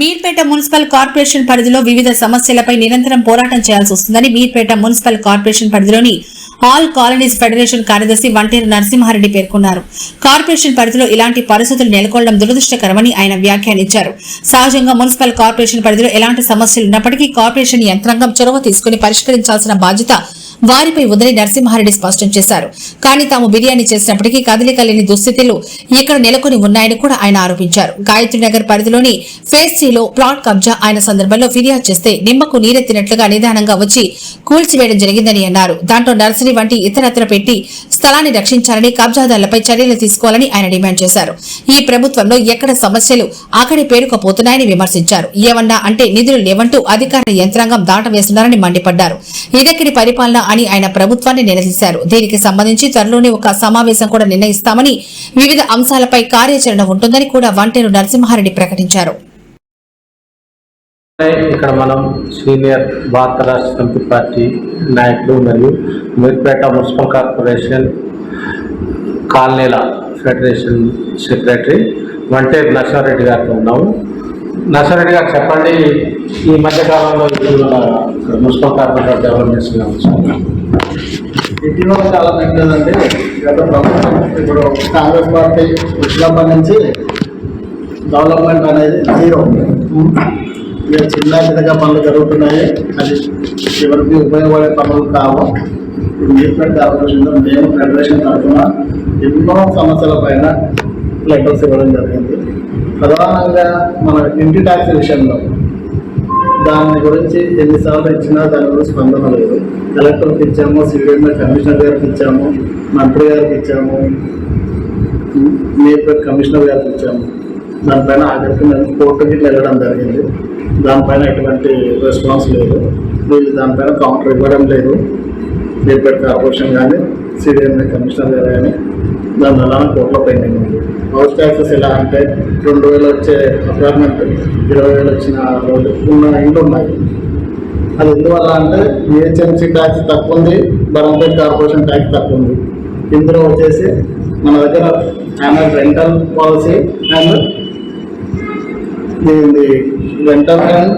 Meerpet municipal corporation పరిధిలో వివిధ సమస్యలపై నిరంతరం పోరాటం చేయాల్సి వస్తుందని మీర్పేట మున్సిపల్ కార్పొరేషన్ పరిధిలోని ఆల్ కాలనీస్ ఫెడరేషన్ కార్యదర్శి వంటేరు నరసింహారెడ్డి పేర్కొన్నారు. కార్పొరేషన్ పరిధిలో ఇలాంటి పరిస్థితులు నెలకొల్డం దురదృష్టకరమని ఆయన వ్యాఖ్యానించారు. సహజంగా మున్సిపల్ కార్పొరేషన్ పరిధిలో ఎలాంటి సమస్యలు ఉన్నప్పటికీ కార్పొరేషన్ యంత్రాంగం చొరవ తీసుకుని పరిష్కరించాల్సిన బాధ్యత వారిపై ఉందని నరసింహారెడ్డి స్పష్టం చేశారు. కానీ తాము బిర్యానీ చేసినప్పటికీ కదలిక లేని దుస్థితిలో ఇక్కడ నెలకొని ఉన్నాయని కూడా ఆయన ఆరోపించారు. గాయత్రి నగర్ పరిధిలోని ఫేజ్ సిలో ప్లాట్ కబ్జా ఆయన సందర్భంలో ఫిర్యాదు చేస్తే నిమ్మకు నీరెత్తినట్లుగా నిదానంగా వచ్చి కూల్చివేయడం జరిగిందని అన్నారు. దాంట్లో నర్సరీ వంటి ఇతరత్ర పెట్టి స్థలాన్ని రక్షించాలని కబ్జాదారులపై చర్యలు తీసుకోవాలని ఆయన డిమాండ్ చేశారు. ఈ ప్రభుత్వంలో ఎక్కడ సమస్యలు అక్కడే పేరుకుపోతున్నాయని విమర్శించారు. ఏమన్నా అంటే నిధులు లేవంటూ అధికార యంత్రాంగం దాటవేస్తున్నారని మండిపడ్డారు. ఇదక్కడి పరిపాలన అని ఆయన ప్రభుత్వాన్ని నిలదీశారు దీనికి సంబంధించి త్వరలోనే ఒక సమావేశం కూడా నిర్ణయిస్తామని వివిధ అంశాలపై కార్యాచరణ ఉంటుందని కూడా వంటేరు నరసింహారెడ్డి ప్రకటించారు. ఇక్కడ మనం సీనియర్ భారత రాష్ట్ర సమితి పార్టీ నాయకులు మరియు మీర్పేట మున్సిపల్ కార్పొరేషన్ కాలనీల ఫెడరేషన్ సెక్రటరీ వంటే నరసింహారెడ్డి గారితో ఉన్నాము. నర్సరెడ్డి గారు చెప్పండి ఈ మధ్యకాలంలో ఇక్కడ మున్సిపల్ కార్పొరేటర్ డెవలప్మెంట్స్ గురించి. ఇటీవల కాలం ఏంటంటే గత ప్రభుత్వం ఇప్పుడు కాంగ్రెస్ పార్టీ వచ్చినప్పటి నుంచి డెవలప్మెంట్ అనేది జీరో. ఇక చిన్న చిన్నగా పనులు జరుగుతున్నాయి. అది ఎవరికి ఉపయోగపడే పనులు కావు. ఇప్పుడు కార్పొరేషన్లో మేము ఫెడరేషన్ తరఫున ఎన్నో సమస్యల పైన లెటర్స్ ఇవ్వడం జరిగింది. ప్రధానంగా మన ఇంటి ట్యాక్స్ విషయంలో దాని గురించి ఎన్నిసార్లు ఇచ్చినా దాని గురించి స్పందన లేదు. కలెక్టర్కి ఇచ్చాము సివిల్ కమిషనర్ గారికి ఇచ్చాము మంత్రి గారికి ఇచ్చాము మేపర్ కమిషనర్ గారికి ఇచ్చాము. దానిపైన ఆఖరికి మేము కోర్టుకి వెళ్ళడం జరిగింది. దానిపైన ఎటువంటి రెస్పాన్స్ లేదు. వీళ్ళు దానిపైన కౌంటర్ ఇవ్వడం లేదు. మేపర్ కార్పొరేషన్ కానీ సిడిఎంఏ కమిషనర్ గారు కానీ దాని అలానే కోర్టులో పెండింగ్ ఉంది. హౌస్ ట్యాక్సెస్ ఎలా అంటే రెండు వేలు వచ్చే అపార్ట్మెంట్ ఇరవై వేలు వచ్చిన రోజు ఉన్న ఇండ్లు ఉన్నాయి. అది ఎందువల్ల అంటే జిహెచ్ఎంసీ ట్యాక్స్ తక్కువ ఉంది బరంపేట్ కార్పొరేషన్ ట్యాక్స్ తక్కువ ఉంది. ఇందులో వచ్చేసి మన దగ్గర యాన్యువల్ రెంటల్ పాలసీ అండ్ దీని రెంటల్ అండ్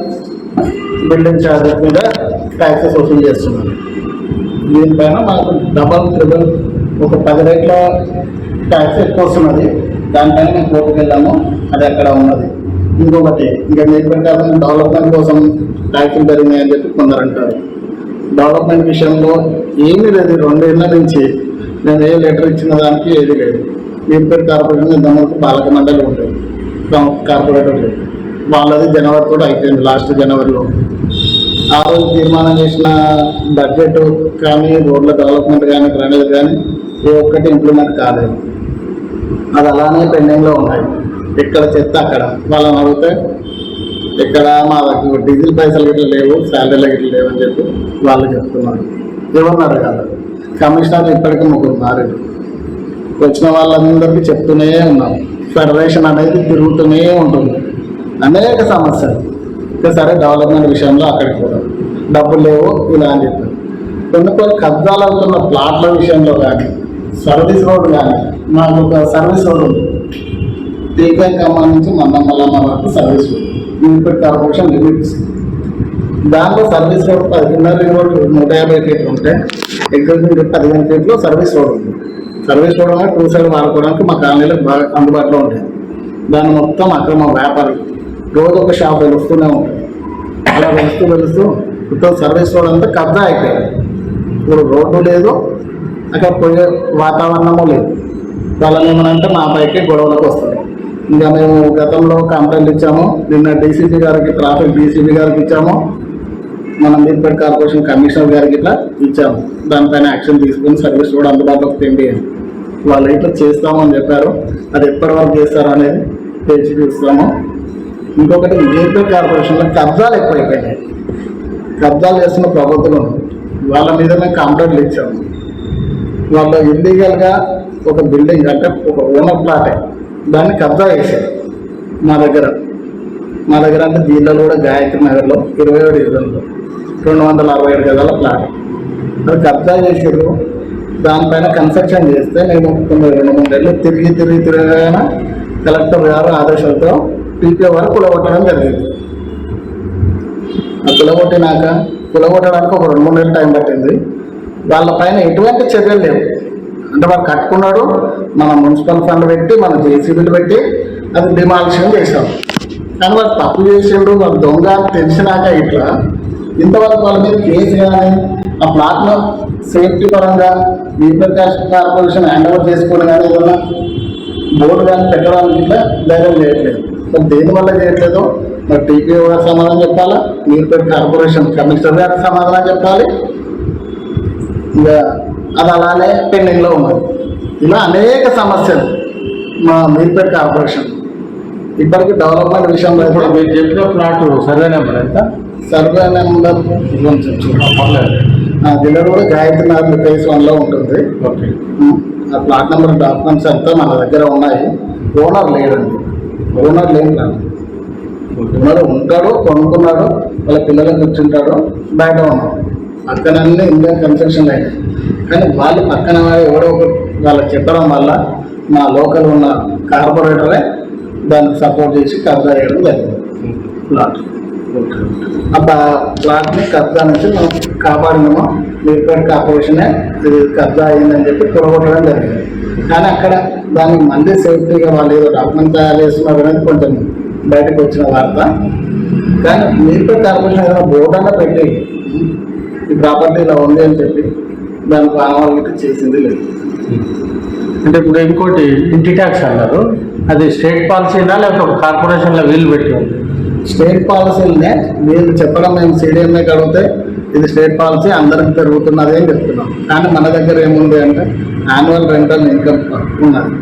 బిల్డింగ్ ఛార్జెస్ మీద ట్యాక్సెస్ వసూలు చేస్తున్నారు. దీనిపైన మనకు డబల్ ట్రిబుల్ ఒక పది రేట్ల ట్యాక్స్ ఎక్కువ వస్తున్నది. దానిపైన మేము కోర్టుకు వెళ్ళాము అది అక్కడ ఉన్నది. ఇంకొకటి ఇంకా మీరు డెవలప్మెంట్ కోసం ట్యాక్సులు పెరిగినాయని చెప్పి కొందరు అంటారు. డెవలప్మెంట్ విషయంలో ఏమీ లేదు. రెండేళ్ళ నుంచి నేను ఏ లెటర్ ఇచ్చిన దానికి ఏది లేదు. మీర్పేట కార్పొరేషన్ దమ్మకు పాలక మండలి ఉంటుంది కార్పొరేటర్ లేదు వాళ్ళది జనవరి కూడా అయిపోయింది లాస్ట్ జనవరిలో. ఆ రోజు తీర్మానం చేసిన బడ్జెట్ కానీ రోడ్ల డెవలప్మెంట్ కానీ డ్రైనేజ్ కానీ ఏ ఒక్కటి ఇంప్లిమెంట్ కాలేదు. అది అలానే పెండింగ్లో ఉన్నాయి. ఇక్కడ చెత్త అక్కడ. వాళ్ళని అడిగితే ఇక్కడ మా దగ్గర డీజిల్ పైసలు గిట్ల లేవు శాలరీలు గిట్ల లేవు అని చెప్పి వాళ్ళు చెప్తున్నారు. ఎవరిని కాదు కమిషనర్ ఇప్పటికీ ముగ్గురు మారారు. వచ్చిన వాళ్ళందరికీ చెప్తూనే ఉన్నాం. ఫెడరేషన్ అనేది తిరుగుతూనే ఉంటుంది. అనేక సమస్యలు. ఇంకా సరే డెవలప్మెంట్ విషయంలో అక్కడికి పోదాం. డబ్బులు లేవు ఇలా అని చెప్పారు. కొన్ని కొన్ని కబ్జాలు అవుతున్న ప్లాట్ల విషయంలో కానీ సర్వీస్ రోడ్ కానీ మాకు ఒక సర్వీస్ రోడ్ ఉంది. టీకాయ ఖమ్మం నుంచి మందమల్లమ్మ వరకు service road municipal corporation limits దాంట్లో సర్వీస్ రోడ్ పదిహేను రోడ్ నూట యాభై ఫీట్లు ఉంటే నుండి పదిహేను ఫీట్లు సర్వీస్ రోడ్ ఉంది. సర్వీస్ రోడ్ అనేది టూ సైడ్ వాడుకోవడానికి మా కాలనీలకు బాగా అందుబాటులో ఉంటుంది దాన్ని మొత్తం అక్రమ వ్యాపారం. రోజు ఒక షాప్ వెలుస్తూనే ఉంటుంది అలా వెలుస్తూ వెలుస్తూ మొత్తం సర్వీస్ రోడ్ అంతా కబ్జా అయిపోయింది. ఇప్పుడు రోడ్డు లేదు అక్కడ పోయే వాతావరణము లేదు. వాళ్ళని ఏమనంటే మా పైకి గొడవలకు వస్తుంది. ఇంకా మేము గతంలో కంప్లైంట్ ఇచ్చాము. నిన్న డీసీపీ గారికి ట్రాఫిక్ డీసీపీ గారికి ఇచ్చాము. మన మీర్పేట కార్పొరేషన్ కమిషనర్ గారికి ఇట్లా ఇచ్చాము. దానిపైన యాక్షన్ తీసుకుని సర్వీస్ కూడా అందుబాటులోకి తెండి. వాళ్ళు ఇట్లా చేస్తామని చెప్పారు. అది ఎప్పటి వరకు చేస్తారు అనేది తెలిసి చూస్తాము. ఇంకొకటి మీర్పేట కార్పొరేషన్లో కబ్జాలు ఎక్కువైపోయినాయి. కబ్జాలు చేస్తున్న ప్రభుత్వం వాళ్ళ మీద మేము కంప్లైంట్లు ఇచ్చాము. వాళ్ళు ఇల్లీగల్గా ఒక బిల్డింగ్ అంటే ఒక ఓనర్ ప్లాటే దాన్ని కబ్జా చేశారు మా దగ్గర. మా దగ్గర అంటే దీనిలో కూడా గాయత్రి నగర్లో ఇరవై ఏడు ఇళ్ళలో రెండు వందల అరవై ఏడు గదాల ప్లాట్ అది కబ్జా చేసారు దానిపైన కన్స్ట్రక్షన్ చేస్తే నేను కొన్ని రెండు మూడు నెలలు తిరిగి తిరిగి తిరగగానే కలెక్టర్ గారు ఆదేశాలతో పీపీఓ వరకు కులగొట్టడం జరిగింది. ఆ కులగొట్టినాక కులగొట్టడానికి ఒక రెండు మూడు నెలలు టైం పట్టింది. వాళ్ళ పైన ఎటువంటి చర్యలు లేవు. అంటే వాళ్ళు కట్టుకున్నాడు మన మున్సిపల్ ఫండ్ పెట్టి మన జేసీబీలు పెట్టి అది డిమాలిషన్ చేసాం కానీ వాళ్ళు తప్పు చేసిండు వాడు దొంగ అని తెలిసినాక ఇట్లా. ఇంతవరకు వాళ్ళ మీద కేసు కానీ ఆ ప్లాట్ను సేఫ్టీ పరంగా రీప్రకాష్ కార్పొరేషన్ హ్యాండ్ ఓవర్ చేసుకోవడం కానీ ఏదన్నా బోర్డు కానీ పెట్టడానికి ఇట్లా ధైర్యం చేయట్లేదు. మరి దేని వల్ల చేయట్లేదు? మరి టీపీఓ గారు సమాధానం చెప్పాలా? నీరుపేట కార్పొరేషన్ కమిషనర్ గారికి సమాధానం చెప్పాలి? ఇంకా అది అలానే పెండింగ్లో ఉన్నది ఇలా అనేక సమస్యలు మా మీర్పేట కార్పొరేషన్ ఇప్పటికీ డెవలప్మెంట్ విషయంలో ఇప్పుడు మీరు చెప్పిన ప్లాట్ సర్వే నెంబర్ ఎంత సర్వే నెంబర్ జిల్లా కూడా గాయత్రి నగర్ ఫేస్ వన్లో ఉంటుంది ఓకే ఆ ప్లాట్ నెంబర్ డాక్యుమెంట్స్ అంతా మన దగ్గర ఉన్నాయి ఓనర్ లేడండి ఓనర్ లేని ఓనర్ ఉంటాడు కొనుక్కున్నాడు వాళ్ళ పిల్లలకు కూర్చుంటాడు బయట ఉన్నాడు పక్కనన్నీ ఇండియన్ కన్స్ట్రక్షన్ అయినాయి కానీ వాళ్ళు పక్కన ఎవడో ఒకటి వాళ్ళకి చెప్పడం వల్ల మా లోకల్ ఉన్న కార్పొరేటరే దానికి సపోర్ట్ చేసి కబ్జా చేయడం జరిగింది. ప్లాట్ ఆ ప్లాట్ని కబ్జా నుంచి మనం కాపాడినామో? మీర్పేట కార్పొరేషనే ఇది కబ్జా అయిందని చెప్పి పొడగొట్టడం జరిగింది. కానీ అక్కడ దానికి మళ్ళీ సేఫ్టీగా వాళ్ళు ఏదో డాక్యుమెంట్ తయారు చేస్తున్నారు అనేది కొంచెం బయటకు వచ్చిన వార్త. కానీ మీరు కార్పొరేషన్ ఏదైనా బోర్డు అన్న పెట్టి ఈ ప్రాపర్టీ ఇలా ఉంది అని చెప్పి దానికి ఆనవాళ్ళు చేసింది లేదు. అంటే ఇప్పుడు ఇంకోటి ఇంటి ట్యాక్స్ అన్నారు. అది స్టేట్ పాలసీనా లేకపోతే ఒక కార్పొరేషన్లో వీలు పెట్టి స్టేట్ పాలసీలనే మీరు చెప్పడం మేము సీడీఎంఏ అడిగితే ఇది స్టేట్ పాలసీ అందరికి పెరుగుతున్నది అని చెప్తున్నాం. కానీ మన దగ్గర ఏముంది అంటే యాన్యువల్ రెంటల్ ఇన్కమ్ ఉన్నది.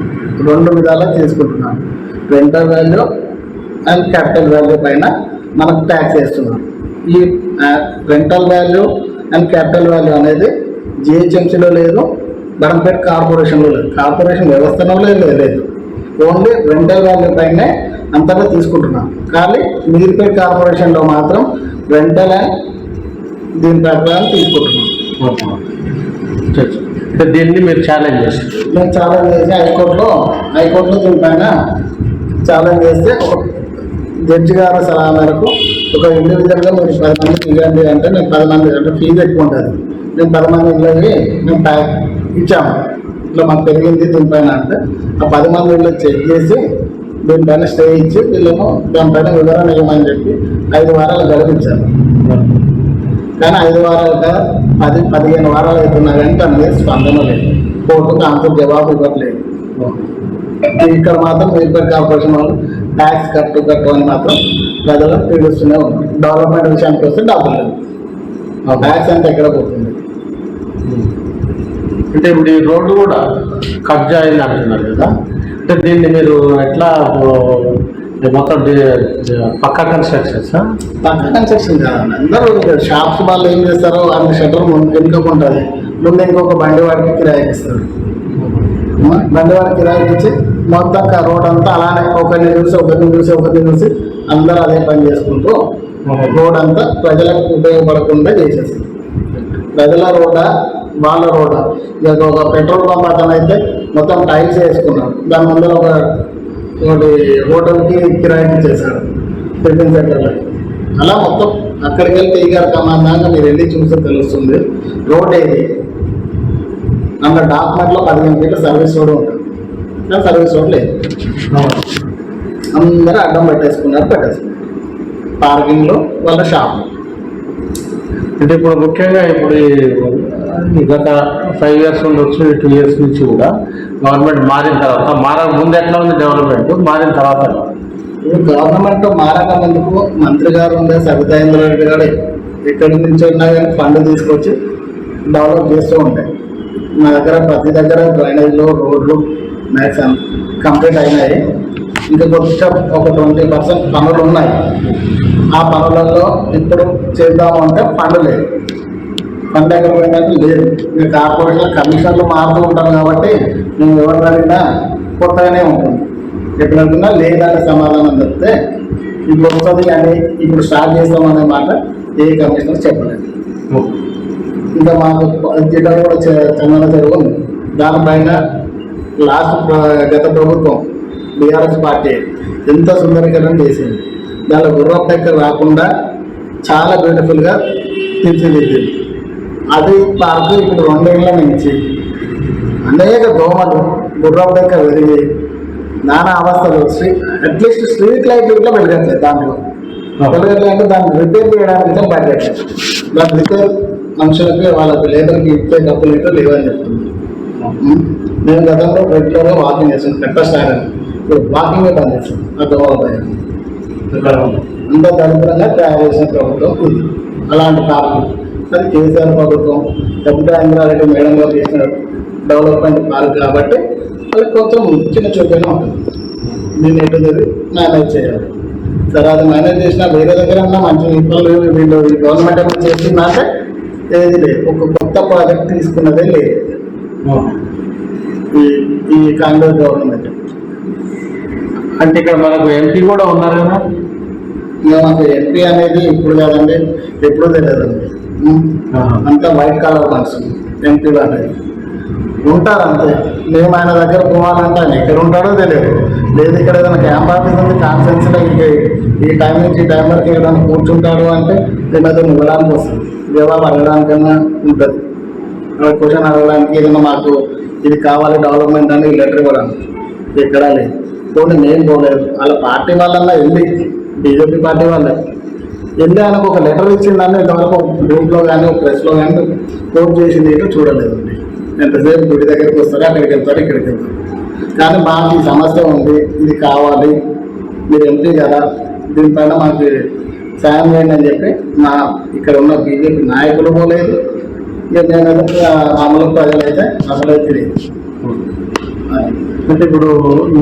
రెండు విధాలా తీసుకుంటున్నాం rental value and capital value పైన మనకు ట్యాక్స్ వేస్తున్నాం. ఈ rental value and capital value అనేది జిహెచ్ఎంసీలో లేదు బడంపేట కార్పొరేషన్లో లేదు. కార్పొరేషన్ వ్యవస్థలో లేదు లేదు. ఓన్లీ రెంటల్ వాల్యూ పైనే అంతగా తీసుకుంటున్నాం. కానీ మీర్పేట కార్పొరేషన్లో మాత్రం రెంటల్ అండ్ దీని ప్రకారం తీసుకుంటున్నాం. అంటే దీన్ని మీరు ఛాలెంజ్ చేస్తారు నేను ఛాలెంజ్ చేసి హైకోర్టులో హైకోర్టులో దీనిపైన ఛాలెంజ్ చేస్తే ఒక జడ్జి గారి సలహా మేరకు ఒక ఇండివిజువల్గా మీరు పది మంది ఇవ్వండి అంటే నేను పది మంది అంటే ఫీజు ఎక్కువ ఉంటుంది. నేను పది మంది ఇళ్ళకి మేము ప్యాక్ ఇచ్చాము. ఇట్లా మాకు పెరిగింది దీనిపైన అంటే ఆ పది మంది ఇళ్ళు చెక్ చేసి దీనిపైన స్టే ఇచ్చి వీళ్ళను దానిపైన వివరణ ఇవ్వమని చెప్పి ఐదు వారాలు గడిపించాను కానీ ఐదు వారాలు కదా పది పదిహేను వారాలు అవుతున్నా కానీ దాని మీద స్పందన లేదు కోర్టుకు ఆన్సర్ జవాబు ఇవ్వట్లేదు. ఇక్కడ మాత్రం మీర్పేట కార్పొరేషన్ వాళ్ళు ట్యాక్స్ కట్టు కట్టు అని మాత్రం ప్రజలకు పీడిస్తూనే ఉన్నారు డెవలప్మెంట్ విషయానికి వస్తే డబ్బులు లేదు ట్యాక్స్ అంటే ఎక్కడ పోతుంది? అంటే ఇప్పుడు ఈ రోడ్డు కూడా కబ్జా అయింది అంటున్నారు కదా. అంటే దీన్ని మీరు ఎట్లా మొత్తం పక్క పక్కా కన్స్ట్రక్షన్స్ పక్క కన్స్ట్రక్షన్ కాదండి అందరూ షాప్స్ వాళ్ళు ఏం చేస్తారో అన్ని షటర్ ముందు ఉంటుంది ముందు ఇంకొక బండి వాడికి కిరాయికి ఇస్తారు. బండి వాడికి కిరాయికి ఇచ్చి మొత్తం రోడ్ అంతా అలానే ఒకరిని చూసి ఒకరిని చూసి ఒకరిని చూసి అందరూ అదే పని చేసుకుంటూ రోడ్ అంతా ప్రజలకు ఉపయోగపడకుండా చేసేస్తారు. ప్రజల రోడ్డా వాళ్ళ రోడ్డు. ఇక ఒక పెట్రోల్ పంప్ అతను అయితే మొత్తం టైల్స్ వేసుకున్నాడు. దాని ముందర ఒక ఒకటి హోటల్కి కిరాయికి చేశాడు టిఫిన్ సెంటర్లో అలా మొత్తం అక్కడికి వెళ్తే ఈ గారు కమాన్ మీరు వెళ్ళి చూస్తే తెలుస్తుంది. రోడ్ ఏది? అందులో డాక్యుమెంట్లో పదిహేను ఫీట్ల సర్వీస్ రోడ్ ఉంటుంది కానీ సర్వీస్ రోడ్ లేదు. అందరూ అడ్డం పెట్టేసుకున్నారు పెట్టేసుకున్నారు. పార్కింగ్లో వాళ్ళ షాప్ అంటే ఇప్పుడు ముఖ్యంగా ఇప్పుడు గత ఫైవ్ ఇయర్స్ ఉండొచ్చు టూ ఇయర్స్ నుంచి కూడా గవర్నమెంట్ మారిన తర్వాత మారక ముందు ఎట్లా ఉంది డెవలప్మెంట్ మారిన తర్వాత ఇప్పుడు గవర్నమెంట్ మారక ముందుకు మంత్రి గారు ఉండే సబితాయింద్ర రెడ్డి గారు ఎక్కడి నుంచి ఉన్నా కానీ ఫండ్ తీసుకొచ్చి డెవలప్ చేస్తూ ఉంటాయి. మా దగ్గర ప్రతి దగ్గర డ్రైనేజ్లు రోడ్లు మ్యాక్సిమం కంప్లీట్ అయినాయి. ఇంకా కొంచెం ఒక ట్వంటీ పర్సెంట్ పనులు ఉన్నాయి. ఆ పనులలో ఇప్పుడు చేద్దామంటే ఫండ్ లేదు. పండగలు ఎక్కడ లేదు మీరు కార్పొరేషన్ కమిషన్లు మారుతూ ఉంటారు కాబట్టి మేము ఎవరు అడిగినా కొత్తగానే ఉంటుంది ఎక్కడ అడిగినా లేదనే సమాధానం చెప్తే ఇప్పుడు వస్తుంది అని ఇప్పుడు స్టార్ట్ చేస్తామనే మాట ఏ కమిషనర్ చెప్పలేదు. ఇంకా మాకు జిల్లా కూడా చ- చందన చెరువు దానిపైన లాస్ట్ గత ప్రభుత్వం బీఆర్ఎస్ పార్టీ ఎంత సుందరీకరణ చేసింది. దానిలో గుర్రపు దగ్గర రాకుండా చాలా బ్యూటిఫుల్గా తీర్చిదిద్దింది. అది పార్క్ ఇప్పుడు రెండేళ్ళ నుంచి అనేక దోమలు గుర్రపు దగ్గర వెలిగి నానా అవస్థలు స్ట్రీట్ అట్లీస్ట్ స్ట్రీట్ లైట్ ఇట్లా వెలగట్లేదు దాంట్లో. వెలగట్లేదు అంటే దాన్ని రిపేర్ చేయడానికి పెట్టట్లేదు దాని రిపేర్ మనుషులకి వాళ్ళకి లేబర్కి ఇచ్చే డబ్బులు ఇట్లా లేవని చెప్తుంది. నేను గతంలో రెగ్యులర్గా వాకింగ్ చేస్తాను పెద్ద స్టార్ అని ఇప్పుడు వాకింగే బంద్ చేస్తాను ఆ దోమల భయం అంత దరిద్రంగా తయారు చేసిన ప్రభుత్వం అలాంటి పార్కు అది కేసీఆర్ ప్రభుత్వం కవితా ఇంద్రారెడ్డి మేడం గారు చేసిన డెవలప్మెంట్ పార్క్ కాబట్టి అది కొంచెం చిన్న చూపైనా ఉంటుంది. దీన్ని ఏంటది మేనేజ్ చేయాలి. సరే అది మేనేజ్ చేసినా వేరే దగ్గర ఉన్న మంచి పనులు వీళ్ళు గవర్నమెంట్ ఏమైనా చేసిందంటే ఏది లేదు. ఒక కొత్త ప్రాజెక్ట్ తీసుకున్నదే లేదు. ఈ ఈ కాంగ్రెస్ గవర్నమెంట్ అంటే ఇక్కడ మనకు ఎంపీ కూడా ఉన్నారు కదా మాకు ఎంపీ అనేది ఇప్పుడు కాదండి ఎప్పుడు తెలియదండి. అంతా వైట్ కలర్ మనుషులు ఎంపీలు అనేది ఉంటారు అంతే మేము ఆయన దగ్గర పోవాలంటే ఆయన ఎక్కడ ఉంటాడో తెలియదు. లేదు ఇక్కడ ఏదైనా క్యాంప్ ఆఫీస్ ఉంది కాన్ఫరెన్స్లో ఇంక ఈ టైం నుంచి ఈ టైం వరకు ఏదైనా కూర్చుంటాడు అంటే ఏదైనా ఇవ్వడానికి వస్తుంది. జవాబు అడగడానికైనా ఉంటుంది. క్వశ్చన్ అడగడానికి ఏదైనా మాకు ఇది కావాలి డెవలప్మెంట్ అని లెటర్ ఇవ్వడానికి. ఎక్కడా లేదు. పోనీ నేను పోలేదు. వాళ్ళ పార్టీ వాళ్ళన్నా వెళ్ళి బీజేపీ పార్టీ వాళ్ళే. వెళ్ళి ఆయనకు ఒక లెటర్ ఇచ్చిందని ఇంతవరకు గ్రూప్లో కానీ ప్రెస్లో కానీ పోస్ట్ చేసింది ఏంటో చూడలేదండి. ఎంతసేపు గుడి దగ్గరికి వస్తారు అక్కడికి వెళ్తారు ఇక్కడికి వెళ్తారు కానీ మాకు ఈ సమస్య ఉంది ఇది కావాలి మీరు ఎంపీ కదా దీనిపైన మాకు సాయం చేయండి అని చెప్పి మా ఇక్కడ ఉన్న బీజేపీ నాయకులు పోలేదు ఇక నేను అమలు ప్రజలైతే అసలు లేదు అంటే ఇప్పుడు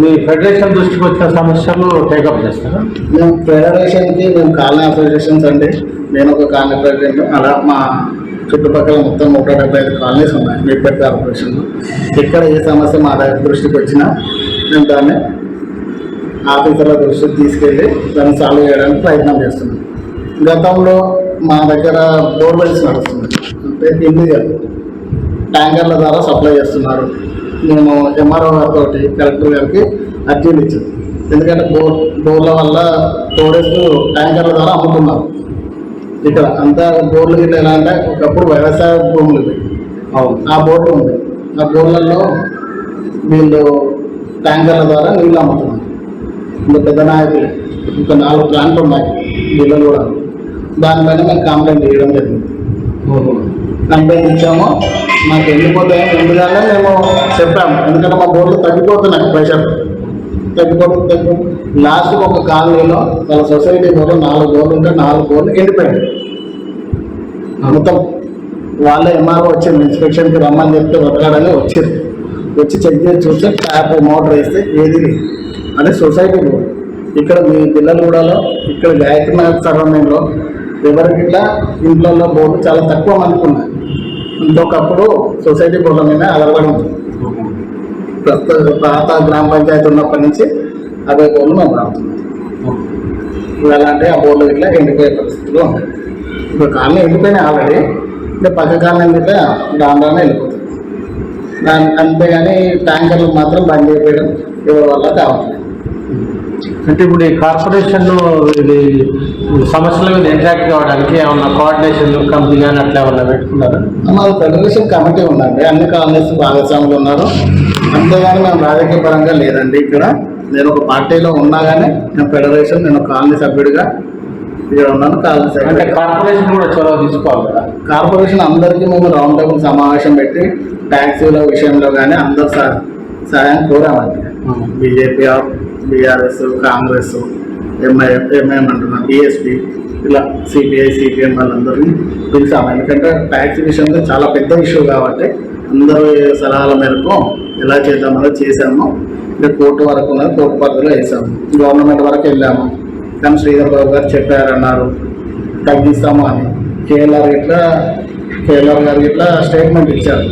మీ ఫెడరేషన్ దృష్టికి వచ్చిన సమస్యలు టేకప్ చేస్తారా? మేము ఫెడరేషన్కి మేము కాలనీ అసోసియేషన్స్ అండి. నేను ఒక కాలనీ ప్రెసిడెంట్ అలా మా చుట్టుపక్కల మొత్తం నూట డెబ్బై ఐదు కాలనీస్ ఉన్నాయి. మీపేట కార్పొరేషన్లో ఎక్కడ ఏ సమస్య మా దగ్గర దృష్టికి వచ్చినా మేము దాన్ని ఆఫీసర్ల దృష్టికి తీసుకెళ్ళి దాన్ని సాల్వ్ చేయడానికి ప్రయత్నం చేస్తున్నాం. గతంలో మా దగ్గర బోర్వెల్స్ నడుస్తుంది అంటే ఇండివిజువల్ ట్యాంకర్ల ద్వారా సప్లై చేస్తున్నారు. మేము ఎంఆర్ఓ గారితో కలెక్టర్ గారికి అర్జీలు ఇచ్చాం ఎందుకంటే బోర్ బోర్ల వల్ల స్టోరేజ్ ట్యాంకర్ల ద్వారా అమ్ముతున్నారు. ఇక్కడ అంతా బోర్లు గిట్ల ఎలా అంటే ఒకప్పుడు వ్యవసాయ భూములు. అవును. ఆ బోర్లు ఉంది ఆ బోర్లలో వీళ్ళు ట్యాంకర్ల ద్వారా నీళ్ళు అమ్ముతున్నారు. ఇంకా పెద్ద నాయకులు ఇంకా నాలుగు ప్లాంట్లు ఉన్నాయి. వీళ్ళు కూడా. దానిపైన మేము కంప్లైంట్ చేయడం జరిగింది. కంప్లైంట్ ఇచ్చాము. మాకు ఎండిపోతాయని ముందుగానే మేము చెప్పాము. ఎందుకంటే మా బోర్లు తగ్గిపోతున్నాయి ప్రెషర్. తగ్గిపోతుంది తగ్గి లాస్ట్ ఒక కాలనీలో వాళ్ళ సొసైటీ బోర్లు నాలుగు బోర్లు ఉంటే నాలుగు బోర్లు ఎండిపోయాయి. మొత్తం వాళ్ళే ఎంఆర్ఓ వచ్చింది ఇన్స్పెక్షన్కి రమ్మని చెప్తే వదలాడని వచ్చింది వచ్చి చెక్ చేసి చూస్తే ట్యాప్ మోటార్ వేస్తే ఏది లేదు. అదే సొసైటీ బోర్డు. ఇక్కడ మీ పిల్లలగూడలో ఇక్కడ గాయత్రి నగర్ సరౌండింగ్లో ఎవరికి ఇట్లా ఇంట్లో బోర్డు చాలా తక్కువ మందికి ఉన్నాయి. ఇంకొకప్పుడు సొసైటీ బోర్డుల మీద ఆధారపడి ఉంటుంది పాత గ్రామ పంచాయతీ ఉన్నప్పటి నుంచి అదే బోర్డు మేము రావుతున్నాం ఎలా అంటే ఆ బోర్డు ఇట్లా ఎండిపోయే పరిస్థితులు ఉంటాయి ఇప్పుడు కాలనీ ఎండిపోయినాయి ఆల్రెడీ. ఇంకా పక్క కాలనీ ఇట్లా దాని వెళ్ళిపోతుంది దాని అంతేగాని ట్యాంకర్లు మాత్రం బంద్ చేయడం ఎవరి వల్ల కావట్లేదు. అంటే ఇప్పుడు ఈ కార్పొరేషన్లో ఇది సమస్యల మీద ఇంటరాక్ట్ కావడానికి ఏమన్నా కోఆర్డినేషన్ కమిటీ కానీ అట్లా ఏమన్నా పెట్టుకున్నారా? మా ఫెడరేషన్ కమిటీ ఉందండి. అన్ని కాలనీస్ భాగస్వాములు ఉన్నారు. అంతేగాని మేము రాజకీయ పరంగా లేదండి ఇక్కడ. నేను ఒక పార్టీలో ఉన్నా కానీ నేను ఫెడరేషన్ నేను కాలనీ సభ్యుడిగా ఇక్కడ ఉన్నాను కాలనీ అంటే సభ్యుడిగా కార్పొరేషన్ కూడా చొరవ తీసుకోవాలి కదా? కార్పొరేషన్ అందరికీ మేము రౌండ్ టేబుల్ సమావేశం పెట్టి ట్యాక్సీల విషయంలో కానీ అందరు సహ సహాయం కోరామండి. BJP BRS Congress MI MIM అంటున్నాం బిఎస్పి ఇలా సిపిఐ సిపిఎం వాళ్ళందరినీ పిలిచాము. ఎందుకంటే ట్యాక్స్ విషయంలో చాలా పెద్ద ఇష్యూ కాబట్టి అందరూ సలహాల మేరకు ఎలా చేద్దామో చేసాము ఇంకా కోర్టు వరకు ఉన్నది కోర్టు పరిధిలో వేసాము. గవర్నమెంట్ వరకు వెళ్ళాము. కానీ శ్రీధర్ బాబు గారు చెప్పారన్నారు తగ్గిస్తాము అని. కేఎల్ఆర్ ఇట్లా కేఎల్ఆర్ గారు ఇట్లా స్టేట్మెంట్ ఇచ్చారు.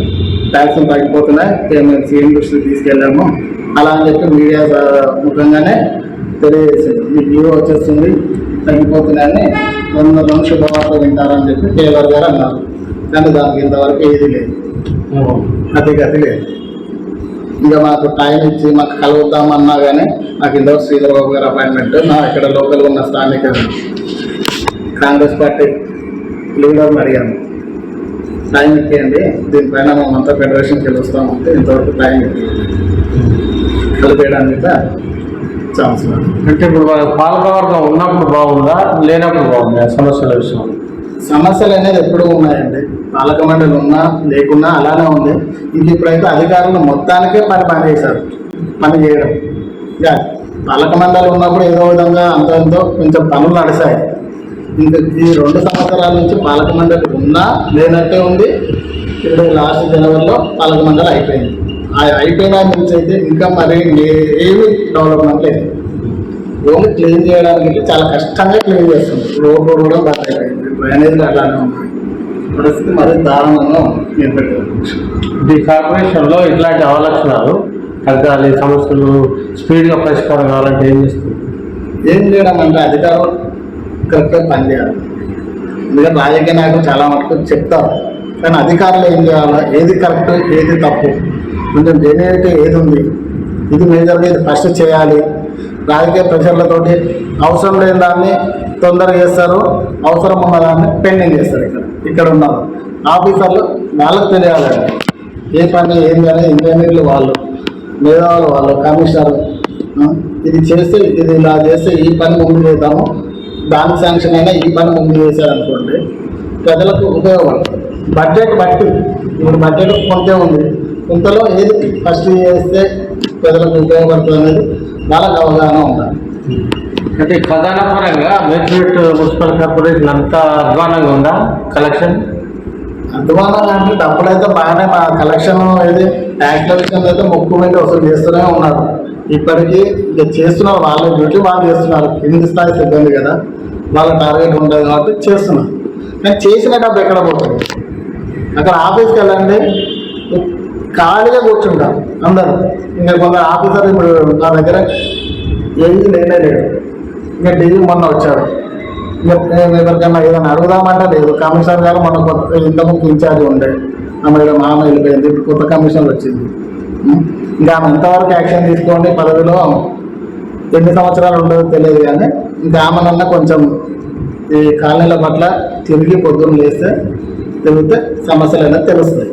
ట్యాక్స్ తగ్గిపోతున్నాయి పేమెంట్ సీఎం దృష్టికి తీసుకెళ్ళాము. అలా అని చెప్పి మీడియా ముఖ్యంగానే ముఖంగానే తెలియజేసింది. మీ జీవో వచ్చేస్తుంది. తగ్గిపోతున్నాయని వందల శుభవార్త వింటారని చెప్పి కేఎల్ఆర్ గారు అన్నారు. కానీ దానికి ఇంతవరకు ఏది లేదు. అది గతి లేదు ఇంకా మాకు టైం ఇచ్చి మాకు కలుగుతామన్నా కానీ నాకు ఇంతవరకు శ్రీధర్ బాబు గారు అపాయింట్మెంట్ నా ఇక్కడ లోకల్గా ఉన్న స్థానిక కాంగ్రెస్ పార్టీ లీడర్ని అడిగాను టైం ఇచ్చేయండి. దీనిపైన మేమంతా ఫెడరేషన్కి వెళ్ళి వస్తామంటే ఇంతవరకు టైం. కలిపేయడానికి అంటే ఇప్పుడు పాలకవర్గం ఉన్నప్పుడు బాగుందా లేనప్పుడు బాగుందా సమస్యల విషయం సమస్యలు అనేది ఎప్పుడూ ఉన్నాయండి. పాలక మండలి ఉన్నా లేకున్నా అలానే ఉంది. ఇంక ఇప్పుడైతే అధికారులు మొత్తానికే పని పని చేశారు పని చేయడం. ఇక పాలక మండలి ఉన్నప్పుడు ఏదో విధంగా అంత ఎంతో కొంచెం పనులు నడిచాయి. ఇంకా ఈ రెండు సంవత్సరాల నుంచి పాలక మండలి ఉన్నా లేనట్టే ఉంది. ఇప్పుడు లాస్ట్ జనవరిలో పాలక మండలి అయిపోయింది. అయిపోయిన నుంచి అయితే ఇంకా మరి ఏమీ డెవలప్మెంట్ లేదు ఓన్లీ క్లీన్ చేయడానికి చాలా కష్టంగా క్లీన్ చేస్తుంది. రోడ్ రోడ్ కూడా బాగా డ్రైనేజ్ అలానే ఉంది. పరిస్థితి మరీ దారుణంగా ఏర్పడింది ఈ కార్పొరేషన్లో ఇట్లాంటి అవలక్షణాలు తగ్గాలి సమస్యలు స్పీడ్గా పరిష్కారం కావాలంటే ఏం చేస్తుంది ఏం చేయడం అంటే అధికారులు కరెక్ట్గా పనిచేయాలి. ఎందుకంటే రాజకీయ నాయకులు చాలా మటుకు చెప్తారు. కానీ అధికారులు ఏం చేయాలి? ఏది కరెక్ట్ ఏది తప్పు? కొంచెం జెన్యునిటీ ఏది ఉంది ఇది మేజర్గా ఇది ఫస్ట్ చేయాలి. రాజకీయ ప్రెషర్లతోటి అవసరం లేని దాన్ని తొందరగా చేస్తారు. అవసరం ఉన్న దాన్ని పెండింగ్ చేస్తారు ఇక్కడ. ఇక్కడ ఉన్నారు ఆఫీసర్లు వాళ్ళకు తెలియాలండి ఏ పని ఏంది అనేది ఇంజనీర్లు వాళ్ళు మేధావులు వాళ్ళు కమిషనర్ ఇది చేస్తే ఇది ఇలా చేస్తే ఈ పని ముందు చేద్దాము. దానికి శాంక్షన్ అయినా ఈ పని ముందు చేశారనుకోండి ప్రజలకు ఉపయోగపడుతుంది. బడ్జెట్ బట్టి ఇప్పుడు బడ్జెట్ కొంతే ఉంది. కొంతలో ఏది ఫస్ట్ చేస్తే ప్రజలకు ఉపయోగపడుతుంది అనేది వాళ్ళకి అవగాహన ఉండాలి. అంటే ఖజానా పరంగా మేడ్పేట్ మున్సిపల్ కార్పొరేషన్ అంతా అధ్వానంగా ఉందా? కలెక్షన్ అధ్వానం అంటే డబ్బులైతే బాగానే మా కలెక్షన్ ఏది ట్యాక్స్ కలెక్షన్ అయితే ముక్కు మీద వసూలు చేస్తూనే ఉన్నారు. ఇప్పటికీ ఇక చేస్తున్నారు వాళ్ళ డ్యూటీ వాళ్ళు చేస్తున్నారు. కింది స్థాయి సిబ్బంది కదా వాళ్ళ టార్గెట్ ఉంటుంది కాబట్టి చేస్తున్నారు. కానీ చేసిన డబ్బు ఎక్కడ పోతుంది? అక్కడ ఆఫీస్కి వెళ్ళండి ఖాళీగా కూర్చుంటారు అందరూ. ఇంకా కొందరు ఆఫీసర్ ఇప్పుడు నా దగ్గర ఏది లేనే లేడు ఇంకా డీజీ మొన్న వచ్చాడు ఇంకా మేము ఎవరికైనా ఏదైనా అడుగుదామంటే లేదు. కమిషనర్ గారు మన కొత్త ఇంతకుముందు ఇన్ఛార్జ్ ఉండే. ఆమె ఇక్కడ మామ వెళ్ళిపోయింది. ఇప్పుడు కొత్త కమిషన్ వచ్చింది. ఇంకా ఆమె ఎంతవరకు యాక్షన్ తీసుకోండి పదవిలో. ఎన్ని సంవత్సరాలు ఉండదో తెలియదు కానీ ఇంకా ఆమెనన్నా కొంచెం ఈ కాలనీల పట్ల తిరిగి పొద్దున్న లేస్తే తిరిగితే సమస్యలు అనేది తెలుస్తాయి.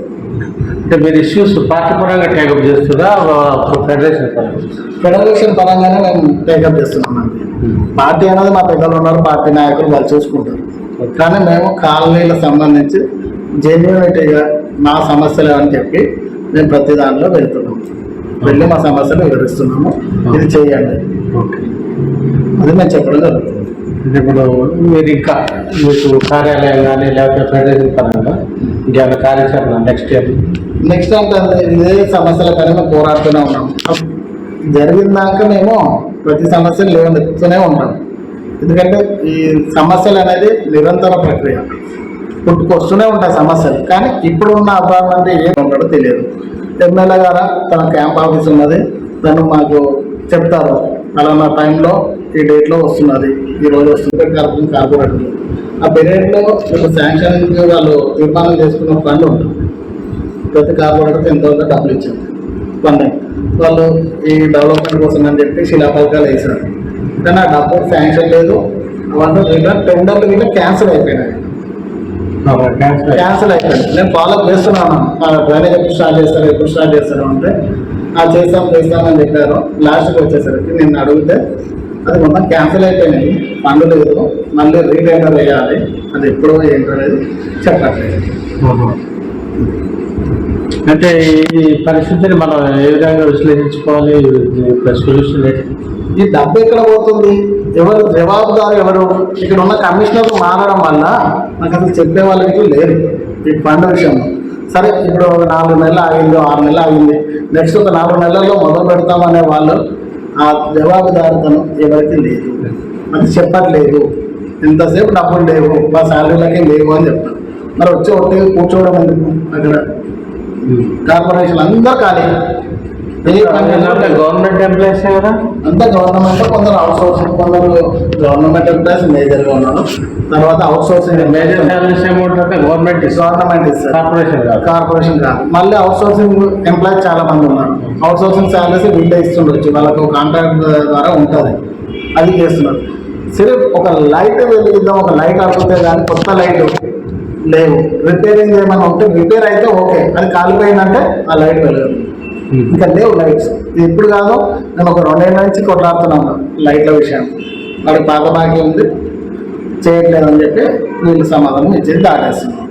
అంటే మీరు ఇష్యూస్ పార్టీ పరంగా టేకప్ చేస్తుందా? ఫెడరేషన్ పరంగా? ఫెడరేషన్ పరంగానే మేము టేకప్ చేస్తున్నామండి. పార్టీ అనేది మా పెద్దలు ఉన్నారు పార్టీ నాయకులు వాళ్ళు చూసుకుంటారు. కానీ మేము కాలనీలకు సంబంధించి జెన్యునిటీగా మా సమస్యలు అని చెప్పి మేము ప్రతి దాంట్లో వెళ్తున్నాము వెళ్ళి మా సమస్యలు వివరిస్తున్నాము. ఇది చేయండి. ఓకే. అది మేము చెప్పడం జరుగుతుంది. ఇప్పుడు మీరు ఇంకా మీకు కార్యాలయం కానీ లేకపోతే ఫెడరేషన్ పరంగా ఇంకేమైనా కార్యాచరణ నెక్స్ట్ ఇయర్ నెక్స్ట్ అంటే ఇదే సమస్యల పైన మేము పోరాడుతూనే ఉన్నాం. జరిగిందాక మేము ప్రతి సమస్యలు లేవనెత్తుతూనే ఉంటాం ఎందుకంటే ఈ సమస్యలు అనేది నిరంతర ప్రక్రియ. పుట్టుకొస్తూనే ఉంటాయి సమస్యలు. కానీ ఇప్పుడు ఉన్న అభావం అంటే ఏం ఉంటాడో తెలియదు. ఎమ్మెల్యే గారు తన క్యాంప్ ఆఫీస్ ఉన్నది. తను మాకు చెప్తారు అలానా టైంలో ఈ డేట్లో వస్తున్నది. ఈ రోజు వస్తుంది కార్పొరేషన్ కార్పొరేటర్ ఆ పీరియడ్లో శాంక్షన్ వాళ్ళు తీర్మానం చేసుకున్న ఫండ్ ఉంటుంది ప్రతి కార్పొరేటర్కి ఎంతో కొంత డబ్బులు ఇచ్చారు. ఫండింగ్ వాళ్ళు ఈ డెవలప్మెంట్ కోసం అని చెప్పి శిలాఫలకాలు వేశారు. కానీ ఆ డబ్బు శాంక్షన్ లేదు. అవన్నీ రిటర్న్ టెండర్లు కూడా క్యాన్సిల్ అయిపోయినాయి. క్యాన్సిల్ అయిపోయింది. నేను ఫాలో చేస్తున్నాను. డ్రైనేజ్ ఎప్పుడు స్టార్ట్ చేస్తారు ఎప్పుడు స్టార్ట్ చేస్తారు అంటే ఆ చేస్తాం చేస్తాం అని చెప్పారు. లాస్ట్కి వచ్చేసరికి నేను అడిగితే అది మొత్తం క్యాన్సిల్ అయిపోయినాయి. ఫండ్ లేదు. మళ్ళీ రీటెండర్ వేయాలి. అది ఎప్పుడు ఏంటనేది చెప్పట్లేదు. అంటే ఈ పరిస్థితిని మనం ఏ విధంగా విశ్లేషించుకోవాలి? సొల్యూషన్ ఈ డబ్బు ఎక్కడ పోతుంది? ఎవరు జవాబుదారు ఎవరు? ఇక్కడ ఉన్న కమిషనర్ మారడం వల్ల నాకు అసలు చెప్పే వాళ్ళకి లేరు ఈ ఫండ్ విషయంలో. సరే ఇప్పుడు ఒక నాలుగు నెలలు ఆగింది ఆరు నెలలు ఆగింది. నెక్స్ట్ ఒక నాలుగు నెలల్లో మొదలు పెడతామనే వాళ్ళు ఆ జవాబుదారుతనం ఎవరికి లేదు. అది చెప్పట్లేదు. ఎంతసేపు డబ్బులు లేవు మా శాలరీలకి లేవు అని చెప్తాను మరి వచ్చి ఒకటి కూర్చోవడం ఎందుకు? అక్కడ కార్పొరేషన్ అందరూ ఖాళీ. గవర్నమెంట్ ఎంప్లాయీస్ కదా? అంతా గవర్నమెంట్ కొందరు అవుట్ సోర్సింగ్ కొందరు గవర్నమెంట్ ఎంప్లాయీస్ మేజర్గా ఉన్నారు. తర్వాత outsourcing major salaries amount అంటే గవర్నమెంట్ గవర్నమెంట్ ఇస్తారు. కార్పొరేషన్ కాదు. కార్పొరేషన్ కాదు. మళ్ళీ అవుట్ సోర్సింగ్ ఎంప్లాయీస్ చాలా మంది ఉన్నారు. అవుట్ సోర్సింగ్ శాలరీస్ వీళ్ళే ఇస్తుండొచ్చు. వాళ్ళకు కాంట్రాక్ట్ ద్వారా ఉంటుంది. అది చేస్తున్నారు. సరే ఒక లైట్ వెలిగిద్దాం. ఒక లైట్ అడుగుతే కానీ కొత్త లైట్ లేవు. రిపేరింగ్ ఏమైనా ఉంటే రిపేర్ అయితే ఓకే. అది కాలిపోయిందంటే ఆ లైట్ వెలగదు. ఇంకా లేవు లైట్స్ ఇది ఇప్పుడు కాదు నేను ఒక రెండేళ్ళ నుంచి కొట్లాడుతున్నాను లైట్ల విషయం. వాడికి పాత బాకీ ఉంది. చేయట్లేదని చెప్పి వీళ్ళు సమాధానం ఇచ్చేది దాటేస్తున్నాం.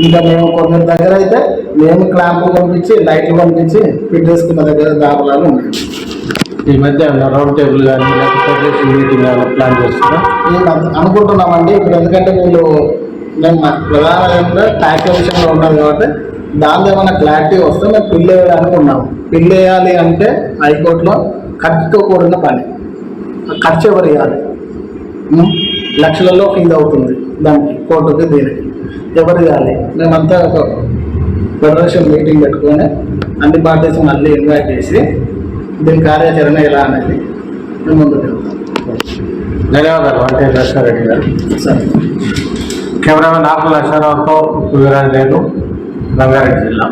ఇంకా మేము కొందరి దగ్గర అయితే మేము క్లాంపులు పంపించి లైట్లు పంపించి ఫిట్ చేసుకున్న దగ్గర దాఖలాలు ఉన్నాయి. ఈ మధ్య రౌండ్ టేబుల్ కానీ లేకపోతే మీటింగ్ కానీ ప్లాన్ చేస్తున్నా మేము అను- అనుకుంటున్నామండి. ఇప్పుడు ఎందుకంటే వీళ్ళు మేము మా ప్రధానంగా ట్యాక్స్ విషయంలో ఉన్నది కాబట్టి దానిలో ఏమైనా క్లారిటీ వస్తే మేము పిల్ వేయడానికి ఉన్నాము పిల్ వేయాలి అంటే హైకోర్టులో ఖర్చుతో కూడిన పని. ఖర్చు ఎవరు ఇవ్వాలి? ఉం? లక్షలలో ఫీల్ అవుతుంది దానికి కోర్టుకి దీనికి. ఎవరు ఇవ్వాలి? మేమంతా ఒక ఫెడరేషన్ మీటింగ్ పెట్టుకొని అన్ని పార్టీస్ మళ్ళీ ఇన్వైట్ చేసి దీని కార్యాచరణ ఎలా అనేది మేము ముందుకు వెళ్తాం. ధన్యవాదాలు అంటే రెడ్డి గారు. సరే. కెమెరామెన్ ఆకుల లక్షణంతో వీరాజ్ నేను రంగారెడ్డి జిల్లా.